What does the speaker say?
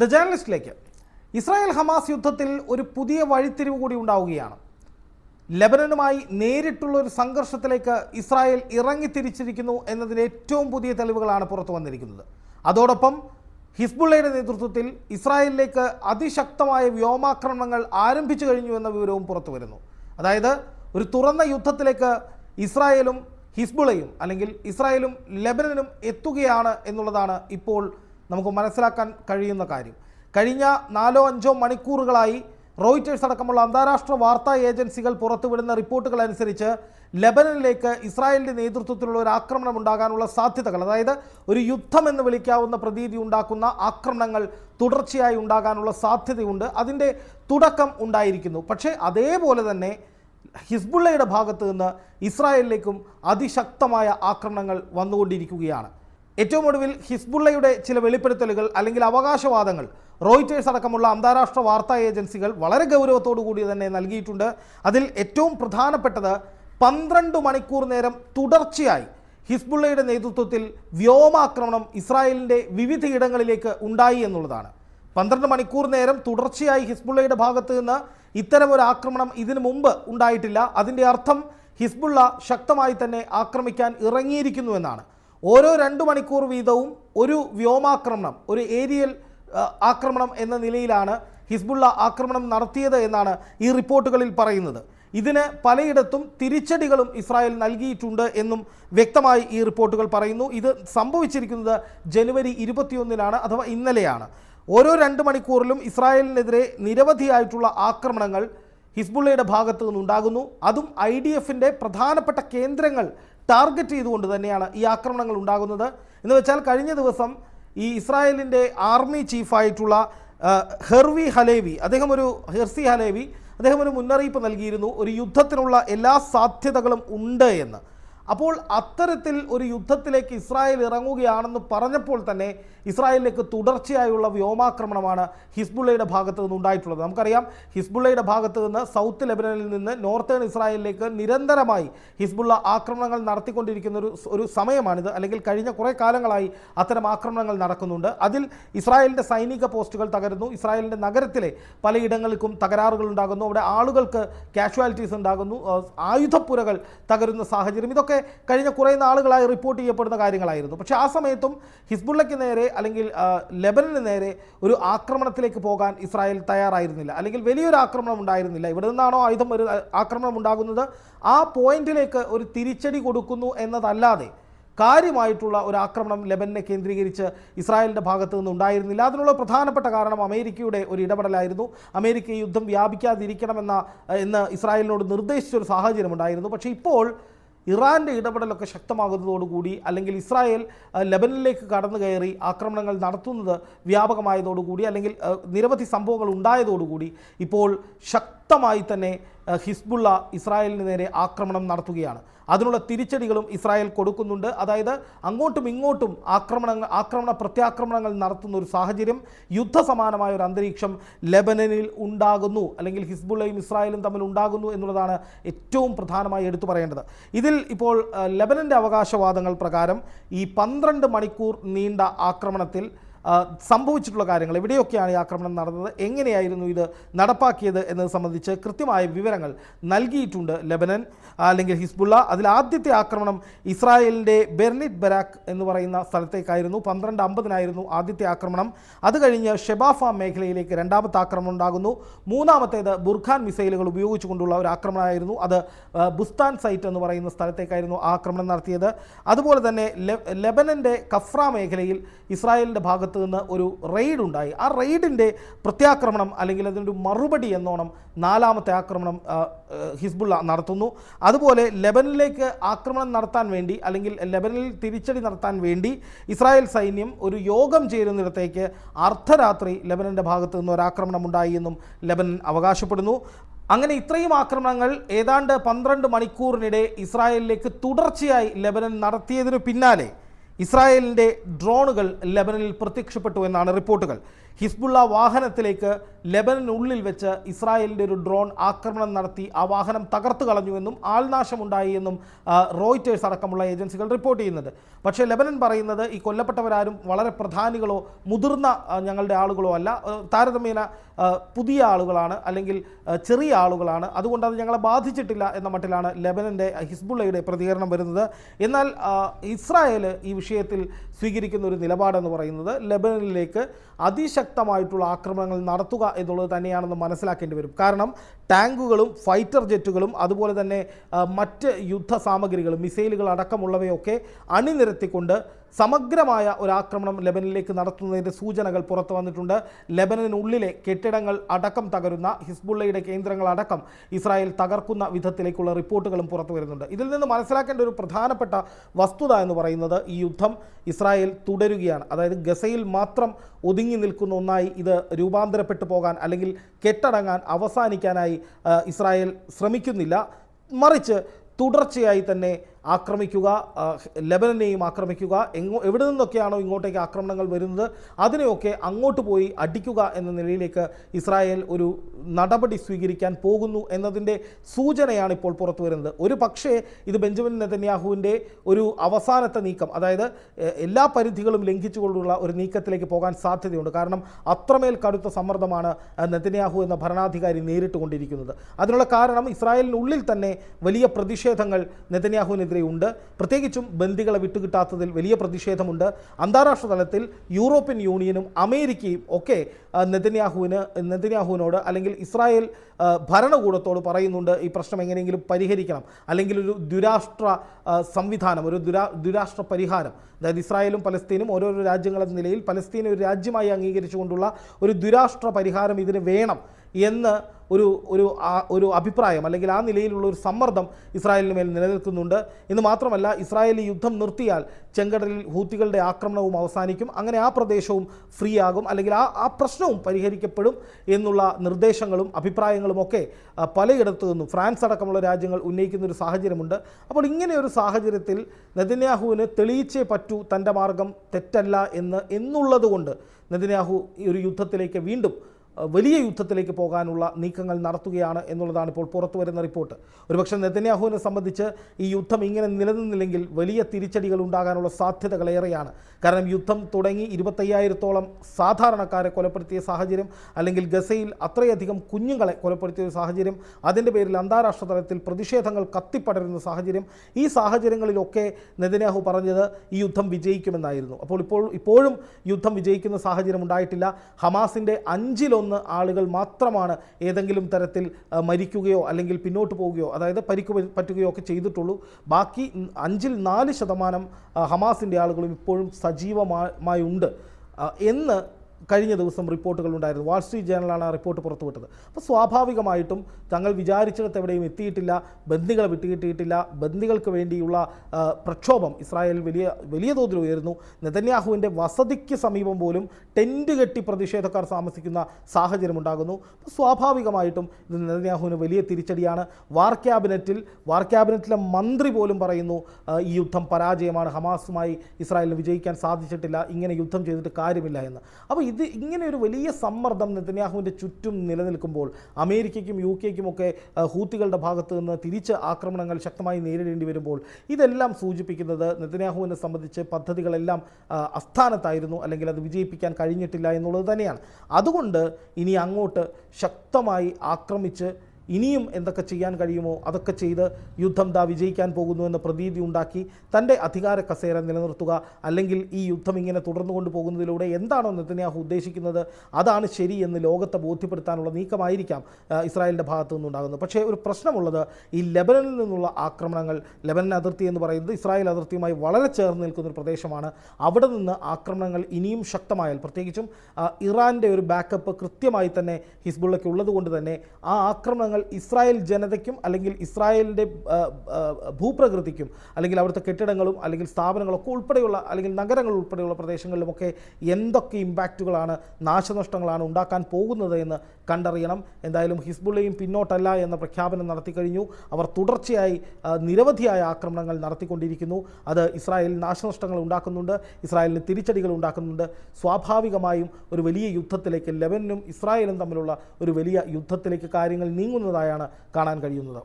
The ജേർണലിസ്റ്റിലേക്ക്. Israel Hamas യുദ്ധത്തിൽ ഒരു പുതിയ വഴിത്തിരിവ് കൂടി ഉണ്ടാവുകയാണ്. ലബനനുമായി നേരിട്ടുള്ള ഒരു സംഘർഷത്തിലേക്ക് ഇസ്രായേൽ ഇറങ്ങിത്തിരിച്ചിരിക്കുന്നു എന്നതിന് ഏറ്റവും പുതിയ തെളിവുകളാണ് പുറത്തു വന്നിരിക്കുന്നത്. അതോടൊപ്പം ഹിസ്ബുള്ളയുടെ നേതൃത്വത്തിൽ ഇസ്രായേലിലേക്ക് അതിശക്തമായ വ്യോമാക്രമണങ്ങൾ ആരംഭിച്ചു കഴിഞ്ഞു എന്ന വിവരവും പുറത്തു വരുന്നു. അതായത് ഒരു തുറന്ന യുദ്ധത്തിലേക്ക് ഇസ്രായേലും ഹിസ്ബുളയും അല്ലെങ്കിൽ ഇസ്രായേലും ലബനനും എത്തുകയാണ് എന്നുള്ളതാണ് ഇപ്പോൾ നമുക്ക് മനസ്സിലാക്കാൻ കഴിയുന്ന കാര്യം. കഴിഞ്ഞ നാലോ അഞ്ചോ മണിക്കൂറുകളായി റോയിറ്റേഴ്സ് അടക്കമുള്ള അന്താരാഷ്ട്ര വാർത്താ ഏജൻസികൾ പുറത്തുവിടുന്ന റിപ്പോർട്ടുകൾ അനുസരിച്ച് ലെബനനിലേക്ക് ഇസ്രായേലിന്റെ നേതൃത്വത്തിലുള്ള ഒരു ആക്രമണം ഉണ്ടാകാനുള്ള സാധ്യതകൾ അതായത് ഒരു യുദ്ധം എന്ന് വിളിക്കാവുന്ന പ്രതീതി ഉണ്ടാക്കുന്ന ആക്രമണങ്ങൾ തുടർച്ചയായി ഉണ്ടാകാനുള്ള സാധ്യതയുണ്ട്. അതിന്റെ തുടക്കം ഉണ്ടായിരിക്കുന്നു. പക്ഷേ അതേപോലെ തന്നെ ഹിസ്ബുള്ളയുടെ ഭാഗത്തു നിന്ന് ഇസ്രായേലിലേക്കും അതിശക്തമായ ആക്രമണങ്ങൾ വന്നുകൊണ്ടിരിക്കുകയാണ്. ഏറ്റവും ഒടുവിൽ ഹിസ്ബുള്ളയുടെ ചില വെളിപ്പെടുത്തലുകൾ അല്ലെങ്കിൽ അവകാശവാദങ്ങൾ റോയിറ്റേഴ്സ് അടക്കമുള്ള അന്താരാഷ്ട്ര വാർത്താ ഏജൻസികൾ വളരെ ഗൗരവത്തോടു കൂടി തന്നെ നൽകിയിട്ടുണ്ട്. അതിൽ ഏറ്റവും പ്രധാനപ്പെട്ടത് പന്ത്രണ്ട് മണിക്കൂർ നേരം തുടർച്ചയായി ഹിസ്ബുള്ളയുടെ നേതൃത്വത്തിൽ വ്യോമാക്രമണം ഇസ്രായേലിന്റെ വിവിധയിടങ്ങളിലേക്ക് ഉണ്ടായി എന്നുള്ളതാണ്. പന്ത്രണ്ട് മണിക്കൂർ നേരം തുടർച്ചയായി ഹിസ്ബുള്ളയുടെ ഭാഗത്ത് നിന്ന് ഇത്തരം ഒരു ആക്രമണം ഇതിനു മുമ്പ് ഉണ്ടായിട്ടില്ല. അതിന്റെ അർത്ഥം ഹിസ്ബുള്ള ശക്തമായി തന്നെ ആക്രമിക്കാൻ ഇറങ്ങിയിരിക്കുന്നു എന്നാണ്. ഓരോ രണ്ട് മണിക്കൂർ വീതവും ഒരു വ്യോമാക്രമണം ഒരു ഏരിയൽ ആക്രമണം എന്ന നിലയിലാണ് ഹിസ്ബുള്ള ആക്രമണം നടത്തിയത് എന്നാണ് ഈ റിപ്പോർട്ടുകളിൽ പറയുന്നത്. ഇതിന് പലയിടത്തും തിരിച്ചടികളും ഇസ്രായേൽ നൽകിയിട്ടുണ്ട് എന്നും വ്യക്തമായി ഈ റിപ്പോർട്ടുകൾ പറയുന്നു. ഇത് സംഭവിച്ചിരിക്കുന്നത് ജനുവരി ഇരുപത്തിയൊന്നിനാണ് അഥവാ ഇന്നലെയാണ്. ഓരോ രണ്ട് മണിക്കൂറിലും ഇസ്രായേലിനെതിരെ നിരവധിയായിട്ടുള്ള ആക്രമണങ്ങൾ ഹിസ്ബുള്ളയുടെ ഭാഗത്തു നിന്നുണ്ടാകുന്നു. അതും ഐ ഡി എഫിന്റെ പ്രധാനപ്പെട്ട കേന്ദ്രങ്ങൾ ടാർഗറ്റ് ചെയ്തുകൊണ്ട് തന്നെയാണ് ഈ ആക്രമണങ്ങൾ ഉണ്ടാകുന്നത്. എന്ന് വെച്ചാൽ കഴിഞ്ഞ ദിവസം ഈ ഇസ്രായേലിന്റെ ആർമി ചീഫായിട്ടുള്ള ഹെർവി ഹലേവി അദ്ദേഹം ഒരു ഹെർസി ഹലേവി അദ്ദേഹം ഒരു മുന്നറിയിപ്പ് നൽകിയിരുന്നു. ഒരു യുദ്ധത്തിനുള്ള എല്ലാ സാധ്യതകളും ഉണ്ട് എന്ന്. അപ്പോൾ അത്തരത്തിൽ ഒരു യുദ്ധത്തിലേക്ക് ഇസ്രായേൽ ഇറങ്ങുകയാണെന്ന് പറഞ്ഞപ്പോൾ തന്നെ ഇസ്രായേലിലേക്ക് തുടർച്ചയായുള്ള വ്യോമാക്രമണമാണ് ഹിസ്ബുള്ളയുടെ ഭാഗത്ത് നിന്ന് ഉണ്ടായിട്ടുള്ളത്. നമുക്കറിയാം ഹിസ്ബുള്ളയുടെ ഭാഗത്ത് നിന്ന് സൗത്ത് ലെബനനിൽ നിന്ന് നോർത്തേൺ ഇസ്രായേലിലേക്ക് നിരന്തരമായി ഹിസ്ബുള്ള ആക്രമണങ്ങൾ നടത്തിക്കൊണ്ടിരിക്കുന്ന ഒരു ഒരു സമയമാണിത്. അല്ലെങ്കിൽ കഴിഞ്ഞ കുറേ കാലങ്ങളായി അത്തരം ആക്രമണങ്ങൾ നടക്കുന്നുണ്ട്. അതിൽ ഇസ്രായേലിന്റെ സൈനിക പോസ്റ്റുകൾ തകരുന്നു. ഇസ്രായേലിന്റെ നഗരത്തിലെ പലയിടങ്ങൾക്കും തകരാറുകൾ ഉണ്ടാകുന്നു അവിടെ ആളുകൾക്ക് കാഷ്വാലിറ്റീസ് ഉണ്ടാകുന്നു. ആയുധപ്പുരകൾ തകരുന്ന സാഹചര്യം. ഇതൊക്കെ കഴിഞ്ഞ കുറേ നാളുകളായി റിപ്പോർട്ട് ചെയ്യപ്പെടുന്ന കാര്യങ്ങളായിരുന്നു. പക്ഷേ ആ സമയത്തും ഹിസ്ബുള്ളയ്ക്ക് നേരെ അല്ലെങ്കിൽ ലെബനന് നേരെ ഒരു ആക്രമണത്തിലേക്ക് പോകാൻ ഇസ്രായേൽ തയ്യാറായിരുന്നില്ല. അല്ലെങ്കിൽ വലിയൊരു ആക്രമണം ഉണ്ടായിരുന്നില്ല. ഇവിടെ നിന്നാണോ ആയുധം ഒരു ആക്രമണം ഉണ്ടാകുന്നത്? ആ പോയിന്റിലേക്ക് ഒരു തിരിച്ചടി കൊടുക്കുന്നു എന്നതല്ലാതെ കാര്യമായിട്ടുള്ള ഒരു ആക്രമണം ലെബനെ കേന്ദ്രീകരിച്ച് ഇസ്രായേലിന്റെ ഭാഗത്ത് നിന്ന് ഉണ്ടായിരുന്നില്ല. അതിനുള്ള പ്രധാനപ്പെട്ട കാരണം അമേരിക്കയുടെ ഒരു ഇടപെടലായിരുന്നു. അമേരിക്ക യുദ്ധം വ്യാപിക്കാതിരിക്കണമെന്ന എന്ന് ഇസ്രായേലിനോട് നിർദ്ദേശിച്ചൊരു സാഹചര്യം ഉണ്ടായിരുന്നു പക്ഷേ ഇപ്പോൾ ഇറാന്റെ ഇടപെടലൊക്കെ ശക്തമാകുന്നതോടുകൂടി അല്ലെങ്കിൽ ഇസ്രായേൽ ലബനിലേക്ക് കടന്നു കയറി ആക്രമണങ്ങൾ നടത്തുന്നത് വ്യാപകമായതോടുകൂടി അല്ലെങ്കിൽ നിരവധി സംഭവങ്ങൾ ഉണ്ടായതോടുകൂടി ഇപ്പോൾ ശക്തമായി തന്നെ ഹിസ്ബുള്ള ഇസ്രായേലിന് നേരെ ആക്രമണം നടത്തുകയാണ്. അതിനുള്ള തിരിച്ചടികളും ഇസ്രായേൽ കൊടുക്കുന്നുണ്ട്. അതായത് അങ്ങോട്ടും ഇങ്ങോട്ടും ആക്രമണങ്ങൾ ആക്രമണ പ്രത്യാക്രമണങ്ങൾ നടത്തുന്ന ഒരു സാഹചര്യം യുദ്ധസമാനമായ ഒരു അന്തരീക്ഷം ലെബനനിൽ ഉണ്ടാകുന്നു. അല്ലെങ്കിൽ ഹിസ്ബുള്ളയും ഇസ്രായേലും തമ്മിൽ ഉണ്ടാകുന്നു എന്നുള്ളതാണ് ഏറ്റവും പ്രധാനമായി എടുത്തു പറയേണ്ടത്. ഇതിൽ ഇപ്പോൾ ലെബനന്റെ അവകാശവാദങ്ങൾ പ്രകാരം ഈ പന്ത്രണ്ട് മണിക്കൂർ നീണ്ട ആക്രമണത്തിൽ സംഭവിച്ചിട്ടുള്ള കാര്യങ്ങൾ എവിടെയൊക്കെയാണ് ഈ ആക്രമണം നടന്നത് എങ്ങനെയായിരുന്നു ഇത് നടപ്പാക്കിയത് എന്നത് സംബന്ധിച്ച് കൃത്യമായ വിവരങ്ങൾ നൽകിയിട്ടുണ്ട് ലെബനൻ അല്ലെങ്കിൽ ഹിസ്ബുള്ള. അതിൽ ആദ്യത്തെ ആക്രമണം ഇസ്രായേലിന്റെ ബെർണിറ്റ് ബരാക്ക് എന്ന് പറയുന്ന സ്ഥലത്തേക്കായിരുന്നു. പന്ത്രണ്ട് അമ്പതിനായിരുന്നു ആദ്യത്തെ ആക്രമണം. അത് കഴിഞ്ഞ് ഷെബാഫ മേഖലയിലേക്ക് രണ്ടാമത്തെ ആക്രമണം ഉണ്ടാകുന്നു. മൂന്നാമത്തേത് ബുർഖാൻ മിസൈലുകൾ ഉപയോഗിച്ചുകൊണ്ടുള്ള ഒരു ആക്രമണമായിരുന്നു. അത് ബുസ്താൻ സൈറ്റ് എന്ന് പറയുന്ന സ്ഥലത്തേക്കായിരുന്നു ആക്രമണം നടത്തിയത്. അതുപോലെ തന്നെ ലെബനന്റെ കഫ്ര മേഖലയിൽ ഇസ്രായേലിന്റെ ഭാഗത്ത് നിന്ന് ഒരു റെയ്ഡ് ഉണ്ടായി. ആ റെയ്ഡിന്റെ പ്രത്യാക്രമണം അല്ലെങ്കിൽ അതിന്റെ മറുപടി എന്നോണം നാലാമത്തെ ആക്രമണം ഹിസ്ബുള്ള നടത്തുന്നു. അതുപോലെ ലെബനിലേക്ക് ആക്രമണം നടത്താൻ വേണ്ടി അല്ലെങ്കിൽ ലെബനിൽ തിരിച്ചടി നടത്താൻ വേണ്ടി ഇസ്രായേൽ സൈന്യം ഒരു യോഗം ചേരുന്നിടത്തേക്ക് അർദ്ധരാത്രി ലെബനന്റെ ഭാഗത്തു നിന്ന് ഒരു ആക്രമണം ഉണ്ടായി എന്നും ലെബനൻ അവകാശപ്പെടുന്നു. അങ്ങനെ ഇത്രയും ആക്രമണങ്ങൾ ഏതാണ്ട് പന്ത്രണ്ട് മണിക്കൂറിനിടെ ഇസ്രായേലിലേക്ക് തുടർച്ചയായി ലെബനൻ നടത്തിയതിനു പിന്നാലെ ഇസ്രായേലിന്റെ ഡ്രോണുകൾ ലെബനനിൽ പ്രത്യക്ഷപ്പെട്ടു എന്നാണ് റിപ്പോർട്ടുകൾ. ഹിസ്ബുള്ള വാഹനത്തിലേക്ക് ലെബനനുള്ളിൽ വെച്ച് ഇസ്രായേലിന്റെ ഒരു ഡ്രോൺ ആക്രമണം നടത്തി ആ വാഹനം തകർത്തു കളഞ്ഞുവെന്നും ആൾനാശമുണ്ടായി എന്നും റോയിറ്റേഴ്സ് അടക്കമുള്ള ഏജൻസികൾ റിപ്പോർട്ട് ചെയ്യുന്നത് പക്ഷേ ലെബനൻ പറയുന്നത് ഈ കൊല്ലപ്പെട്ടവരാരും വളരെ പ്രധാനികളോ മുതിർന്ന ഞങ്ങളുടെ ആളുകളോ അല്ല. താരതമ്യേന പുതിയ ആളുകളാണ് അല്ലെങ്കിൽ ചെറിയ ആളുകളാണ്. അതുകൊണ്ട് അത് ഞങ്ങളെ ബാധിച്ചിട്ടില്ല എന്ന മട്ടിലാണ് ലെബനന്റെ ഹിസ്ബുള്ളയുടെ പ്രതികരണം വരുന്നത്. എന്നാൽ ഇസ്രായേൽ ഈ വിഷയത്തിൽ സ്വീകരിക്കുന്ന ഒരു നിലപാടെന്ന് പറയുന്നത് ലെബനനിലേക്ക് അതിശക്തമായിട്ടുള്ള ആക്രമണങ്ങൾ നടത്തുക എന്നുള്ളത് തന്നെയാണെന്ന് മനസ്സിലാക്കേണ്ടി വരും. കാരണം ടാങ്കുകളും ഫൈറ്റർ ജെറ്റുകളും അതുപോലെ തന്നെ മറ്റ് യുദ്ധ സാമഗ്രികളും മിസൈലുകൾ അടക്കമുള്ളവയൊക്കെ അണിനിരത്തിക്കൊണ്ട് സമഗ്രമായ ഒരു ആക്രമണം ലെബനിലേക്ക് നടത്തുന്നതിന്റെ സൂചനകൾ പുറത്തു വന്നിട്ടുണ്ട്. ലെബനനുള്ളിലെ കെട്ടിടങ്ങൾ അടക്കം തകരുന്ന ഹിസ്ബുള്ളയുടെ കേന്ദ്രങ്ങൾ അടക്കം ഇസ്രായേൽ തകർക്കുന്ന വിധത്തിലേക്കുള്ള റിപ്പോർട്ടുകളും പുറത്തു വരുന്നുണ്ട്. ഇതിൽ നിന്ന് മനസ്സിലാക്കേണ്ട ഒരു പ്രധാനപ്പെട്ട വസ്തുത എന്ന് പറയുന്നത് ഈ യുദ്ധം ഇസ്രായേൽ തുടരുകയാണ്. അതായത് ഗസയിൽ മാത്രം ഒതുങ്ങി നിൽക്കുന്ന ഒന്നായി ഇത് രൂപാന്തരപ്പെട്ടു പോകാൻ അല്ലെങ്കിൽ കെട്ടടങ്ങാൻ അവസാനിക്കാനായി ഇസ്രായേൽ ശ്രമിക്കുന്നില്ല. മറിച്ച് തുടർച്ചയായി തന്നെ ആക്രമിക്കുക ലെബനനെയും ആക്രമിക്കുക എങ്ങോ എവിടെ നിന്നൊക്കെയാണോ ഇങ്ങോട്ടേക്ക് ആക്രമണങ്ങൾ വരുന്നത് അതിനെയൊക്കെ അങ്ങോട്ട് പോയി അടിക്കുക എന്ന നിലയിലേക്ക് ഇസ്രായേൽ ഒരു നടപടി സ്വീകരിക്കാൻ പോകുന്നു എന്നതിന്റെ സൂചനയാണ് ഇപ്പോൾ പുറത്തു വരുന്നത്. ഒരു പക്ഷേ ഇത് ബെഞ്ചമിൻ നെതന്യാഹുവിന്റെ ഒരു അവസാനത്തെ നീക്കം അതായത് എല്ലാ പരിധികളും ലംഘിച്ചുകൊണ്ടുള്ള ഒരു നീക്കത്തിലേക്ക് പോകാൻ സാധ്യതയുണ്ട്. കാരണം അത്രമേൽ കടുത്ത സമ്മർദ്ദമാണ് നെതന്യാഹു എന്ന ഭരണാധികാരി നേരിട്ട് കൊണ്ടിരിക്കുന്നത് അതിനുള്ള കാരണം ഇസ്രായേലിനുള്ളിൽ തന്നെ വലിയ പ്രതിഷേധങ്ങൾ നെതന്യാഹുവിനെതിരെ ഉണ്ട്. പ്രത്യേകിച്ചും ബന്ദികളെ വിട്ടുകിട്ടാത്തതിൽ വലിയ പ്രതിഷേധമുണ്ട്. അന്താരാഷ്ട്ര തലത്തിൽ യൂറോപ്യൻ യൂണിയനും അമേരിക്കയും ഒക്കെ നെതന്യാഹുവിന് നെതന്യാഹുവിനോട് അല്ലെങ്കിൽ ഇസ്രായേൽ ഭരണകൂടത്തോട് പറയുന്നുണ്ട് ഈ പ്രശ്നം എങ്ങനെയെങ്കിലും പരിഹരിക്കണം. അല്ലെങ്കിൽ ഒരു ദുരാഷ്ട്ര സംവിധാനം ഒരു ദുരാ ദുരാഷ്ട്ര പരിഹാരം. അതായത് ഇസ്രായേലും പലസ്തീനും ഓരോരോ രാജ്യങ്ങളെന്ന നിലയിൽ പലസ്തീനെ ഒരു രാജ്യമായി അംഗീകരിച്ചുകൊണ്ടുള്ള ഒരു ദുരാഷ്ട്ര പരിഹാരം ഇതിന് വേണം. എന്ന് ഒരു ഒരു ഒരു അഭിപ്രായം അല്ലെങ്കിൽ ആ നിലയിലുള്ള ഒരു സമ്മർദ്ദം ഇസ്രായേലിന് മേൽ നിലനിൽക്കുന്നുണ്ട്. എന്ന് മാത്രമല്ല ഇസ്രായേൽ യുദ്ധം നിർത്തിയാൽ ചെങ്കടലിൽ ഹൂത്തികളുടെ ആക്രമണവും അവസാനിക്കും. അങ്ങനെ ആ പ്രദേശവും ഫ്രീ ആകും അല്ലെങ്കിൽ ആ ആ പ്രശ്നവും പരിഹരിക്കപ്പെടും എന്നുള്ള നിർദ്ദേശങ്ങളും അഭിപ്രായങ്ങളും ഒക്കെ പലയിടത്തു നിന്നും ഫ്രാൻസ് അടക്കമുള്ള രാജ്യങ്ങൾ ഉന്നയിക്കുന്ന ഒരു സാഹചര്യമുണ്ട്. അപ്പോൾ ഇങ്ങനെ ഒരു സാഹചര്യത്തിൽ നദിന്യാഹുവിന് തെളിയിച്ചേ പറ്റൂ തന്റെ മാർഗം തെറ്റല്ല എന്ന് എന്നുള്ളതുകൊണ്ട് ഈ ഒരു യുദ്ധത്തിലേക്ക് വീണ്ടും വലിയ യുദ്ധത്തിലേക്ക് പോകാനുള്ള നീക്കങ്ങൾ നടത്തുകയാണ് എന്നുള്ളതാണ് ഇപ്പോൾ പുറത്തു വരുന്ന റിപ്പോർട്ട്. ഒരുപക്ഷെ നെതന്യാഹുവിനെ സംബന്ധിച്ച് ഈ യുദ്ധം ഇങ്ങനെ നിലനിന്നില്ലെങ്കിൽ വലിയ തിരിച്ചടികൾ ഉണ്ടാകാനുള്ള സാധ്യതകൾ ഏറെയാണ്. കാരണം യുദ്ധം തുടങ്ങി ഇരുപത്തയ്യായിരത്തോളം സാധാരണക്കാരെ കൊലപ്പെടുത്തിയ സാഹചര്യം അല്ലെങ്കിൽ ഗസയിൽ അത്രയധികം കുഞ്ഞുങ്ങളെ കൊലപ്പെടുത്തിയ ഒരു സാഹചര്യം അതിന്റെ പേരിൽ അന്താരാഷ്ട്ര തലത്തിൽ പ്രതിഷേധങ്ങൾ കത്തിപ്പടരുന്ന സാഹചര്യം ഈ സാഹചര്യങ്ങളിലൊക്കെ നെതന്യാഹു പറഞ്ഞത് ഈ യുദ്ധം വിജയിക്കുമെന്നായിരുന്നു. അപ്പോൾ ഇപ്പോൾ ഇപ്പോഴും യുദ്ധം വിജയിക്കുന്ന സാഹചര്യം ഉണ്ടായിട്ടില്ല. ഹമാസിന്റെ അഞ്ചിലൊന്ന് ആളുകൾ മാത്രമാണ് ഏതെങ്കിലും തരത്തിൽ മരിക്കുകയോ അല്ലെങ്കിൽ പിന്നോട്ട് പോവുകയോ അതായത് പരിക്ക് പറ്റുകയോ ഒക്കെ ചെയ്തിട്ടുള്ളൂ. ബാക്കി അഞ്ചിൽ നാല് ശതമാനം ഹമാസിന്റെ ആളുകളും ഇപ്പോഴും സജീവമായി ഉണ്ട്. എന്ന് കഴിഞ്ഞ ദിവസം റിപ്പോർട്ടുകൾ ഉണ്ടായിരുന്നു. വാൾ സ്ട്രീറ്റ് ജേണലാണ് ആ റിപ്പോർട്ട് പുറത്തുവിട്ടത്. അപ്പോൾ സ്വാഭാവികമായിട്ടും തങ്ങൾ വിചാരിച്ചിടത്ത് എവിടെയും എത്തിയിട്ടില്ല ബന്ദികളെ വിട്ടുകിട്ടിയിട്ടില്ല ബന്ദികൾക്ക് വേണ്ടിയുള്ള പ്രക്ഷോഭം ഇസ്രായേൽ വലിയ വലിയ തോതിൽ ഉയരുന്നു. നെതന്യാഹുവിന്റെ വസതിക്ക് സമീപം പോലും ടെന്റ് കെട്ടി പ്രതിഷേധക്കാർ താമസിക്കുന്ന സാഹചര്യം ഉണ്ടാകുന്നു. സ്വാഭാവികമായിട്ടും ഇത് നെതന്യാഹുവിന് വലിയ തിരിച്ചടിയാണ്. വാർ ക്യാബിനറ്റിൽ വാർ ക്യാബിനറ്റിലെ മന്ത്രി പോലും പറയുന്നു ഈ യുദ്ധം പരാജയമാണ്. ഹമാസുമായി ഇസ്രായേലിന് വിജയിക്കാൻ സാധിച്ചിട്ടില്ല. ഇങ്ങനെ യുദ്ധം ചെയ്തിട്ട് കാര്യമില്ല എന്ന്. അപ്പോൾ ഇത് ഇങ്ങനെ ഒരു വലിയ സമ്മർദ്ദം നെതന്യാഹുവിന്റെ ചുറ്റും നിലനിൽക്കുമ്പോൾ അമേരിക്കയ്ക്കും യു കെക്കും ഒക്കെ ആ, ഹൂത്തികളുടെ ഭാഗത്ത് നിന്ന് തിരിച്ച് ആക്രമണങ്ങൾ ശക്തമായി നേരിടേണ്ടി വരുമ്പോൾ ഇതെല്ലാം സൂചിപ്പിക്കുന്നത് നെതന്യാഹുവിനെ സംബന്ധിച്ച് പദ്ധതികളെല്ലാം അസ്ഥാനത്തായിരുന്നു അല്ലെങ്കിൽ അത് വിജയിപ്പിക്കാൻ കഴിഞ്ഞിട്ടില്ല എന്നുള്ളത് തന്നെയാണ്. അതുകൊണ്ട് ഇനി അങ്ങോട്ട് ശക്തമായി ആക്രമിച്ച് ഇനിയും എന്തൊക്കെ ചെയ്യാൻ കഴിയുമോ അതൊക്കെ ചെയ്ത് യുദ്ധം ദാ വിജയിക്കാൻ പോകുന്നു എന്ന പ്രതീതി ഉണ്ടാക്കി തന്റെ അധികാര കസേര നിലനിർത്തുക അല്ലെങ്കിൽ ഈ യുദ്ധം ഇങ്ങനെ തുടർന്നു കൊണ്ടുപോകുന്നതിലൂടെ എന്താണോ നെതന്യാഹു ഉദ്ദേശിക്കുന്നത് അതാണ് ശരി എന്ന് ലോകത്തെ ബോധ്യപ്പെടുത്താനുള്ള നീക്കമായിരിക്കാം ഇസ്രായേലിന്റെ ഭാഗത്തു നിന്നുണ്ടാകുന്നത്. പക്ഷേ ഒരു പ്രശ്നമുള്ളത് ഈ ലെബനനിൽ നിന്നുള്ള ആക്രമണങ്ങൾ ലെബനൻ അതിർത്തി എന്ന് പറയുന്നത് ഇസ്രായേൽ അതിർത്തിയുമായി വളരെ ചേർന്ന് നിൽക്കുന്ന ഒരു പ്രദേശമാണ്. അവിടെ നിന്ന് ആക്രമണങ്ങൾ ഇനിയും ശക്തമായാൽ പ്രത്യേകിച്ചും ഇറാന്റെ ഒരു ബാക്കപ്പ് കൃത്യമായി തന്നെ ഹിസ്ബുള്ളയ്ക്ക് ഉള്ളതുകൊണ്ട് തന്നെ ആ ആക്രമണങ്ങൾ ഇസ്രായേൽ ജനതയ്ക്കും അല്ലെങ്കിൽ ഇസ്രായേലിന്റെ ഭൂപ്രകൃതിക്കും അല്ലെങ്കിൽ അവിടുത്തെ കെട്ടിടങ്ങളും അല്ലെങ്കിൽ സ്ഥാപനങ്ങളൊക്കെ ഉൾപ്പെടെയുള്ള അല്ലെങ്കിൽ നഗരങ്ങൾ ഉൾപ്പെടെയുള്ള പ്രദേശങ്ങളിലുമൊക്കെ എന്തൊക്കെ ഇമ്പാക്റ്റുകളാണ് നാശനഷ്ടങ്ങളാണ് ഉണ്ടാക്കാൻ പോകുന്നത് എന്ന് കണ്ടറിയണം. എന്തായാലും ഹിസ്ബുള്ളയും പിന്നോട്ടല്ല എന്ന പ്രഖ്യാപനം നടത്തി കഴിഞ്ഞു. അവർ തുടർച്ചയായി നിരവധിയായ ആക്രമണങ്ങൾ നടത്തിക്കൊണ്ടിരിക്കുന്നു. അത് ഇസ്രായേൽ നാശനഷ്ടങ്ങൾ ഉണ്ടാക്കുന്നുണ്ട് ഇസ്രായേലിന് തിരിച്ചടികൾ ഉണ്ടാക്കുന്നുണ്ട്. സ്വാഭാവികമായും ഒരു വലിയ യുദ്ധത്തിലേക്ക് ലെബനും ഇസ്രായേലും തമ്മിലുള്ള ഒരു വലിയ യുദ്ധത്തിലേക്ക് കാര്യങ്ങൾ നീങ്ങുന്നതായാണ് കാണാൻ കഴിയുന്നത്